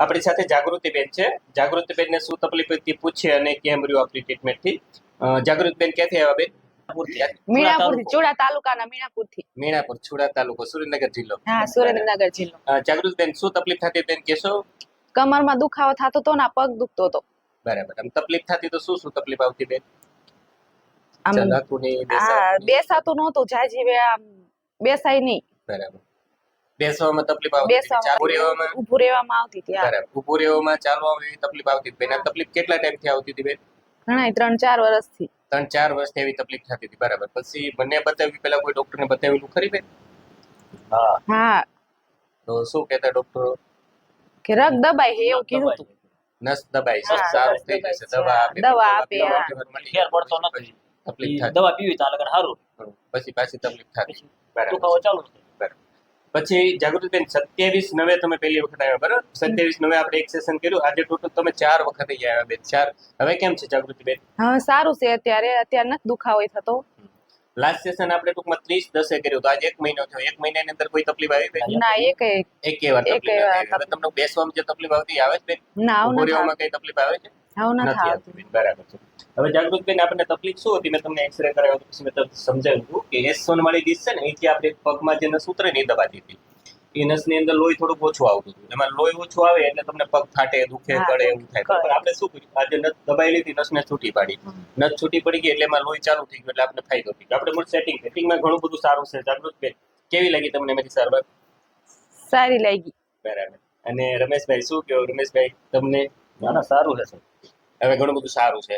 આપણી સાથે જાગૃતિબેન છે. જાગૃતિબેનને શું તકલીફ હતી પૂછે અને કેમ રહ્યું આપણી ટ્રીટમેન્ટથી જાગૃતિબેન ક્યાંથી આવ્યા બેન? મીણાપુર. ચુડા તાલુકાના મીણાપુર મીણાપુર છુડા તાલુકો સુરેન્દ્રનગર જિલ્લો. હા સુરેન્દ્રનગર જિલ્લો. જાગૃતિબેન શું તકલીફ થતી બેન કહેશો? કમરમાં દુખાવો થતો તો ને પગ દુખતો હતો. બરાબર. આમ તકલીફ થતી તો શું શું તકલીફ આવતી બેન? આમ. બેસાતું નહોતું જાજી આમ બેસાય નહીં. બરાબર. બેસવામાં તકલીફ આવતી ઉભું રહેવામાં? આવતી હતી બરાબર. ઉભું રહેવામાં ચાલવામાં એવી તકલીફ આવતી હતી. બેન તકલીફ કેટલા ટાઈમથી આવતી હતી બેન? ઘણા ત્રણ ચાર વર્ષથી ત્રણ ચાર વર્ષથી એવી તકલીફ થતી હતી બરાબર. પછી બંને બતાવી પેલા કોઈ ડોક્ટરને બતાવેલું ખરી બેન? હા. હા. તો શું કહેતા ડોક્ટરો? કે રગ દબાય હે એવું કીધું હતું નસ દબાઈ છે સારું થઈ જશે. દવા આપે દવા આપે, ફેર પડતો નથી. તકલીફ થાય. દવા પીવી તો સારું. પછી પાછી તકલીફ થતી. બરાબર દુખાવો ચાલુ. પછી જાગૃતિબેન સત્યાવીસ નવે તમે પહેલી વખત આવ્યા બરાબર? સત્યાવીસ નવે આપણે એક સેશન કર્યું. આજે ટોટલ તમે ચાર વખત આવ્યા બેન ચાર. હવે કેમ છે જાગૃતિબેન? હા સારું છે. અત્યારે અત્યારે નથી દુખાવો થતો. લાસ્ટ સેશન આપણે ટૂંકમાં ત્રીસ દસે કર્યું તો આજે એક મહિનો થયો. એક મહિનાની અંદર કોઈ તકલીફ આવી બેન? ના એક એક. વાર તકલીફ આવી. હવે તમને બેસવામાં જે તકલીફ આવતી આવે છે બેન? ના ઊભો રહેવામાં કઈ તકલીફ આવે છે? નથી આવતી બરાબર છે. હવે જાગૃતબેન આપણને તકલીફ શું હતી મેં તમને એક્સરે કરાવ્યો હતો પછી મેં તમને સમજાવ્યું હતું કે એસ સોનવાળી ડીશ છે ને અહીંથી આપણે પગમાં જે નસ ઉતરે ને એ દબાતી હતી. એ નસની અંદર લોહી થોડુંક ઓછું આવતું હતું. એમાં લોહી ઓછું આવે એટલે તમને પગ ફાટે દુખે કળે એવું થાય. પણ આપણે શું કર્યું? આજે નસ દબાયેલી હતી નસને છૂટી પાડી. નસ છૂટી પડી ગઈ એટલે એમાં લોહી ચાલુ થઈ ગયું એટલે આપણે ફાયદો થઈ ગયો આપણે મૂળ સેટિંગ સેટિંગમાં ઘણું બધું સારું છે. જાગૃતબેન કેવી લાગી તમને મારી સારવાર? સારી લાગી. બરાબર. અને રમેશભાઈ શું કહો? રમેશભાઈ તમને? ના ના સારું છે સાહેબ. હવે ઘણું બધું સારું છે.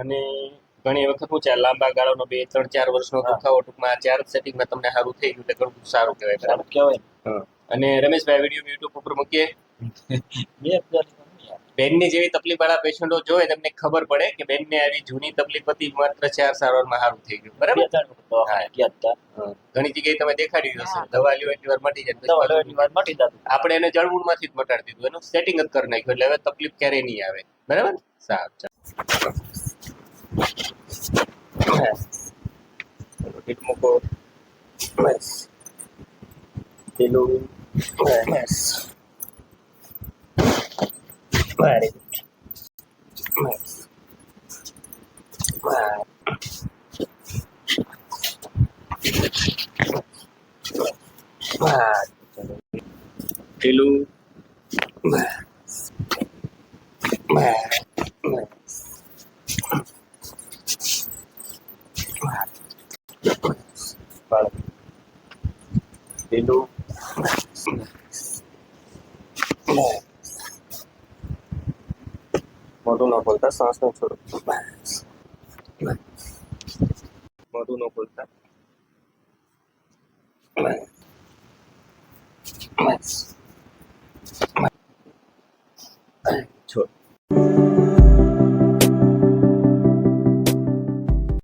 અને ઘણી વખત હું છે લાંબા ગાળાનો બે ત્રણ ચાર વર્ષનો. દુખાવો ટૂંકમાં ચાર સેટિંગમાં તમને સારું થઈ ગયું એટલે ઘણું બધું સારું કહેવાય બરાબર. કહેવાય. અને રમેશભાઈ વીડિયો યુટ્યુબ ઉપર મૂકીએ. બેનની જેવી તકલીફ વાળા પેશન્ટો જોવે તમને ખબર પડે કે બેનને આવી જૂની તકલીફ હતી માત્ર ચાર સારવારમાં સારું થઈ ગયું બરાબર. ઘણી જગ્યાએ તમે હશે. હા. દવા લ્યો એટલી વાર મટી જાય મટી. આપણે એને જળમૂળમાંથી જ મટાડી દીધું. એનું સેટિંગ જ કરી નાખ્યું એટલે હવે તકલીફ ક્યારેય નહીં આવે. બરાબર? સારું હિટ મૂકો બસ પેલું બસ વેરી ગુડ બસ પેલું બસ બસ લીલું મોઢું ન ખોલતા શ્વાસ ન છોડો મોઢું ન ખોલતા છોડ